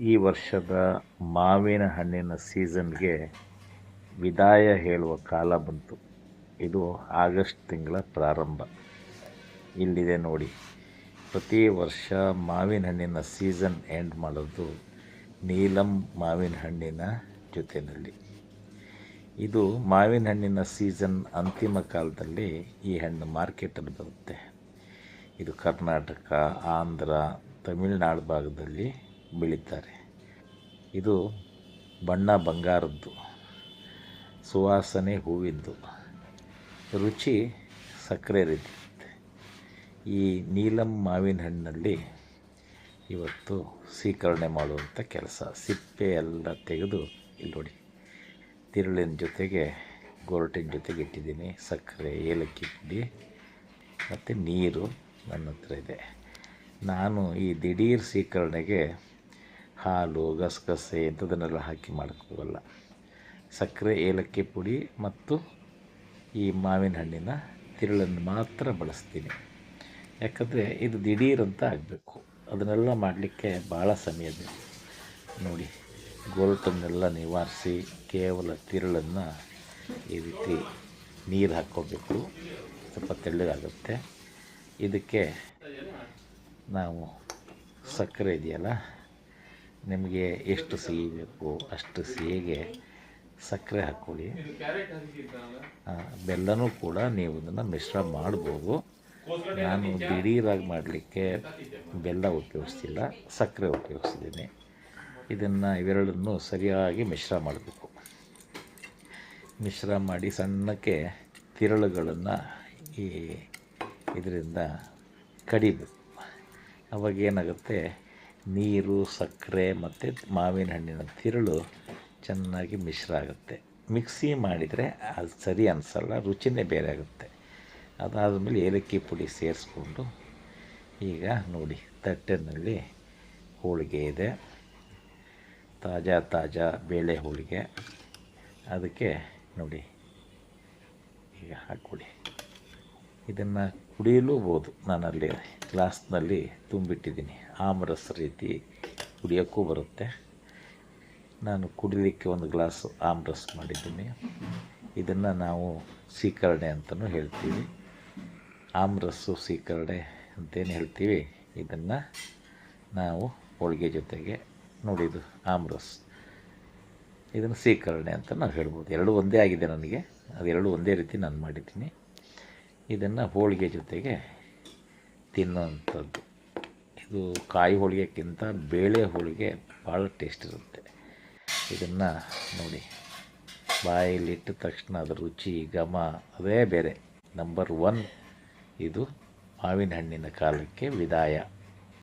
ಈ ವರ್ಷದ ಮಾವಿನ ಹಣ್ಣಿನ ಸೀಸನ್ಗೆ ವಿದಾಯ ಹೇಳುವ ಕಾಲ ಬಂತು. ಇದು ಆಗಸ್ಟ್ ತಿಂಗಳ ಪ್ರಾರಂಭ. ಇಲ್ಲಿದೆ ನೋಡಿ. ಪ್ರತಿ ವರ್ಷ ಮಾವಿನ ಹಣ್ಣಿನ ಸೀಸನ್ ಎಂಡ್ ಮಾಡೋದು ನೀಲಂ ಮಾವಿನ ಹಣ್ಣಿನ ಜೊತೆಯಲ್ಲಿ. ಇದು ಮಾವಿನ ಹಣ್ಣಿನ ಸೀಸನ್ ಅಂತಿಮ ಕಾಲದಲ್ಲಿ ಈ ಹಣ್ಣು ಮಾರ್ಕೆಟಲ್ಲಿ ಬರುತ್ತೆ. ಇದು ಕರ್ನಾಟಕ, ಆಂಧ್ರ, ತಮಿಳುನಾಡು ಭಾಗದಲ್ಲಿ ಬೆಳೀತಾರೆ ಇದು ಬಣ್ಣ ಬಂಗಾರದ್ದು, ಸುವಾಸನೆ ಹೂವಿಂದು. ರುಚಿ ಸಕ್ಕರೆ ರೀತಿ ಈ ನೀಲಂ ಮಾವಿನ ಹಣ್ಣಲ್ಲಿ ಇವತ್ತು ಸ್ವೀಕರಣೆ ಮಾಡುವಂಥ ಕೆಲಸ. ಸಿಪ್ಪೆ ಎಲ್ಲ ತೆಗೆದು ಇಲ್ಲಿ ನೋಡಿ. ತಿರುಳಿನ ಜೊತೆಗೆ ಗೊರಟಿನ ಜೊತೆಗೆ ಇಟ್ಟಿದ್ದೀನಿ. ಸಕ್ಕರೆ, ಏಲಕ್ಕಿ ಪುಡಿ ಮತ್ತು ನೀರು ನನ್ನ ಹತ್ರ ಇದೆ. ನಾನು ಈ ದಿಢೀರ್ ಸ್ವೀಕರಣೆಗೆ ಹಾಲು, ಗಸಗಸೆ ಇಂಥದ್ದನ್ನೆಲ್ಲ ಹಾಕಿ ಮಾಡೋಕ್ಕೋಗಲ್ಲ ಸಕ್ಕರೆ, ಏಲಕ್ಕಿ ಪುಡಿ ಮತ್ತು ಈ ಮಾವಿನ ಹಣ್ಣಿನ ತಿರುಳನ್ನು ಮಾತ್ರ ಬಳಸ್ತೀನಿ. ಯಾಕಂದರೆ ಇದು ದಿಢೀರಂತ ಆಗಬೇಕು. ಅದನ್ನೆಲ್ಲ ಮಾಡಲಿಕ್ಕೆ ಭಾಳ ಸಮಯ ಬೇಕು. ನೋಡಿ ಗೋಲ್ಟನ್ನೆಲ್ಲ ನಿವಾರಿಸಿ ಕೇವಲ ತಿರುಳನ್ನು ಈ ರೀತಿ ನೀರು ಹಾಕ್ಕೋಬೇಕು. ಸ್ವಲ್ಪ ತೆಳ್ಳಗಾಗುತ್ತೆ. ಇದಕ್ಕೆ ನಾವು ಸಕ್ಕರೆ ಇದೆಯಲ್ಲ ನಿಮಗೆ ಎಷ್ಟು ಸಿಹಿ ಬೇಕು, ಅಷ್ಟು ಸಿಹಿಗೆ ಸಕ್ಕರೆ ಹಾಕ್ಕೊಳ್ಳಿ. ಬೆಲ್ಲನೂ ಕೂಡ ನೀವು ಇದನ್ನು ಮಿಶ್ರ ಮಾಡ್ಬೋದು. ನಾನು ದಿಢೀರಾಗಿ ಮಾಡಲಿಕ್ಕೆ ಬೆಲ್ಲ ಉಪಯೋಗಿಸ್ತಿಲ್ಲ, ಸಕ್ಕರೆ ಉಪಯೋಗಿಸ್ತಿದ್ದೀನಿ. ಇದನ್ನು ಇವೆರಡನ್ನು ಸರಿಯಾಗಿ ಮಿಶ್ರ ಮಾಡಬೇಕು. ಮಿಶ್ರ ಮಾಡಿ ಸಣ್ಣಕ್ಕೆ ತಿರಳುಗಳನ್ನು ಈ ಇದರಿಂದ ಕಡಿಬೇಕು. ಅವಾಗ ಏನಾಗುತ್ತೆ? ನೀರು, ಸಕ್ಕರೆ ಮತ್ತು ಮಾವಿನ ಹಣ್ಣಿನ ತಿರುಳು ಚೆನ್ನಾಗಿ ಮಿಶ್ರ ಆಗುತ್ತೆ. ಮಿಕ್ಸಿ ಮಾಡಿದರೆ ಅದು ಸರಿ ಅನಿಸಲ್ಲ, ರುಚಿನೇ ಬೇರೆ ಆಗುತ್ತೆ. ಅದಾದಮೇಲೆ ಏಲಕ್ಕಿ ಪುಡಿ ಸೇರಿಸ್ಕೊಂಡು ಈಗ ನೋಡಿ, ತಟ್ಟೆನಲ್ಲಿ ಹೋಳಿಗೆ ಇದೆ. ತಾಜಾ ತಾಜಾ ಬೇಳೆ ಹೋಳಿಗೆ. ಅದಕ್ಕೆ ನೋಡಿ, ಈಗ ಹಾಕ್ಕೊಡಿ ಇದನ್ನು ಕುಡಿಯಲೂಬೋದು ನಾನಲ್ಲಿ ಗ್ಲಾಸ್ನಲ್ಲಿ ತುಂಬಿಟ್ಟಿದ್ದೀನಿ. ಆಮರಸ ರೀತಿ ಕುಡಿಯೋಕ್ಕೂ ಬರುತ್ತೆ. ನಾನು ಕುಡಿಲಿಕ್ಕೆ ಒಂದು ಗ್ಲಾಸ್ ಆಮ್ರಸ್ ಮಾಡಿದ್ದೀನಿ. ಇದನ್ನು ನಾವು ಸೀಕರಣೆ ಅಂತಲೂ ಹೇಳ್ತೀವಿ. ಆಮ್ರಸ್ಸು ಸೀಕರಣೆ ಅಂತೇನು ಹೇಳ್ತೀವಿ? ಇದನ್ನು ನಾವು ಹೋಳಿಗೆ ಜೊತೆಗೆ ನೋಡಿದ್ದು ಆಮ್ರಸ್. ಇದನ್ನು ಸೀಕರಣೆ ಅಂತ ನಾವು ಹೇಳ್ಬೋದು. ಎರಡು ಒಂದೇ ಆಗಿದೆ ನನಗೆ. ಅದೆರಡು ಒಂದೇ ರೀತಿ ನಾನು ಮಾಡಿದ್ದೀನಿ. ಇದನ್ನು ಹೋಳಿಗೆ ಜೊತೆಗೆ ತಿನ್ನುವಂಥದ್ದು. ಇದು ಕಾಯಿ ಹೋಳಿಗೆಕ್ಕಿಂತ ಬೇಳೆ ಹೋಳಿಗೆ ಭಾಳ ಟೇಸ್ಟ್ ಇರುತ್ತೆ. ಇದನ್ನು ನೋಡಿ, ಬಾಯಲ್ಲಿಟ್ಟ ತಕ್ಷಣ ಅದರ ರುಚಿ, ಘಮ ಅದೇ ಬೇರೆ. ನಂಬರ್ ಒನ್, ಇದು ಮಾವಿನ ಹಣ್ಣಿನ ಕಾಲಕ್ಕೆ ವಿದಾಯ.